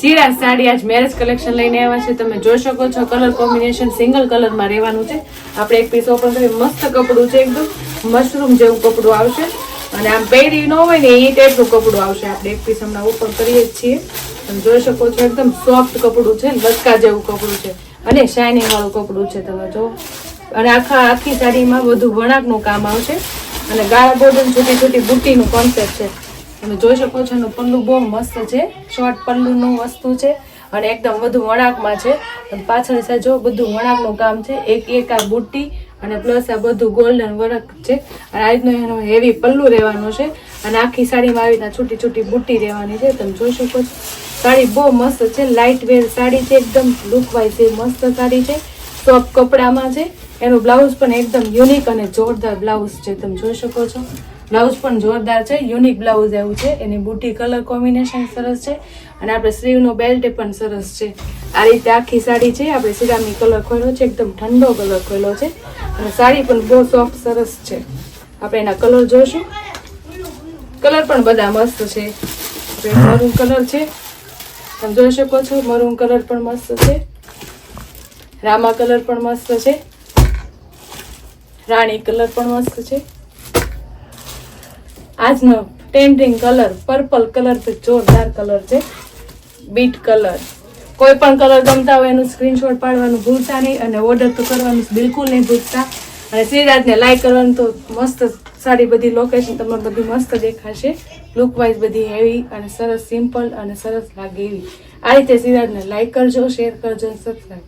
સિરાજ સાડી આજ marriage collection લઈને આવ્યા છે. તમે જોઈ શકો છો કલર કોમ્બિનેશન સિંગલ કલરમાં રહેવાનું છે. આપણે એક પીસ ઓપન કરી મસ્ત કપડું છે એકદમ. મશરૂમ જેવું કપડું આવશે. અને આમ પહેરી ન હોય ને એ ટાઈપનું કપડું આવશે. આપણે એક પીસ હમણાં ઓપન કરીએ જ છીએ. તમે જોઈ શકો છો, એકદમ સોફ્ટ કપડું છે લટકા જેવું કપડું છે. અને શાઇનિંગ વાળું કપડું છે, તમે જો અને આખા, આખી સાડીમાં બધું વણાકનું કામ આવશે. અને ગાળા બોર્ડર છૂટી છૂટી બુટ્ટીનું કોન્સેપ્ટ છે. તમે જોઈ શકો છો એનું પલ્લું બહુ મસ્ત છે. શોર્ટ પલ્લુનું વસ્તુ છે અને એકદમ વધુ વણાકમાં છે. અને પાછળ સાઈડ જો બધું વણાકનું કામ છે. એક એક આ બુટ્ટી અને પ્લસ આ બધું ગોલ્ડન વર્ક છે. અને આ રીતનું એનું હેવી પલ્લું રહેવાનું છે. અને આખી સાડીમાં આવી રીતના છૂટી છૂટી બુટ્ટી રહેવાની છે. તમે જોઈ શકો છો. સાડી બહુ મસ્ત છે. લાઇટ વેર સાડી છે. એકદમ લુક છે મસ્ત સાડી છે. સોફ્ટ કપડામાં છે. એનું બ્લાઉઝ પણ એકદમ યુનિક અને જોરદાર બ્લાઉઝ છે. તમે જોઈ શકો છો. બ્લાઉઝ પણ જોરદાર છે યુનિક બ્લાઉઝ એવું છે. એની બુટી કલર કોમ્બિનેશન સરસ છે અને આપણે સ્લીવનો બેલ્ટ પણ સરસ છે. આ રીતે આખી સાડી છે આપણે સિરામી કલર ખોલ્યો છે એકદમ ઠંડો કલર ખોલ્યો છે. અને સાડી પણ બહુ સોફ્ટ સરસ છે. આપણે એના કલર જોઈશું કલર પણ બધા મસ્ત છે. આપણે મરૂન કલર છે. તમે જોઈ શકો છો મરૂન કલર પણ મસ્ત છે. રામા કલર પણ મસ્ત છે. રાણી કલર પણ મસ્ત છે. આજનો ટ્રેન્ડિંગ કલર પર્પલ કલર તો જોરદાર કલર છે. બીટ કલર કોઈ પણ કલર ગમતા હોય એનું સ્ક્રીનશોટ પાડવાનું ભૂલતા નહીં અને ઓર્ડર તો કરવાનું બિલકુલ નહીં ભૂલતા. અને શ્રીરાજને લાઈક કરવાનું તો મસ્ત સારી બધી લોકેશન તમને બધી મસ્ત દેખાશે. લુક વાઇઝ બધી હેવી અને સરસ સિમ્પલ અને સરસ લાગે એવી. આ રીતે શ્રીરાજને લાઈક કરજો શેર કરજો સબસ્ક્રાઈબ